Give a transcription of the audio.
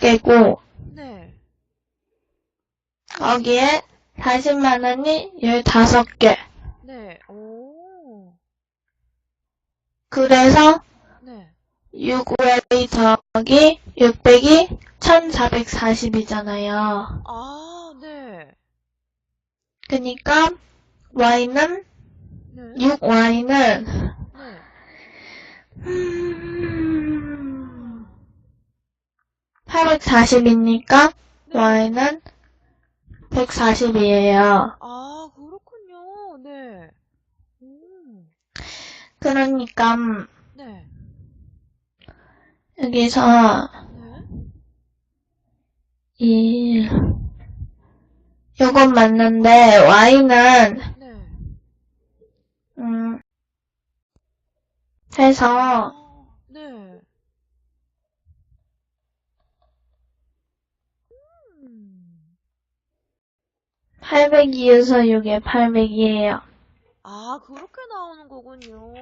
10개고, 네. 거기에 40만 원이 15개. 네. 오. 그래서 네. 6y 더하기 600이 1440이잖아요. 아, 네. 그니까 y는 네. 6y는 네. 음, 840이니까 y는 140이에요. 아, 그렇군요. 네. 음. 그러니까 네. 여기서 네. 이 요건 맞는데 y는 네. 음 해서 아, 네. 음. 802에서 6에 800이에요. 아, 그렇게 나오는 거군요.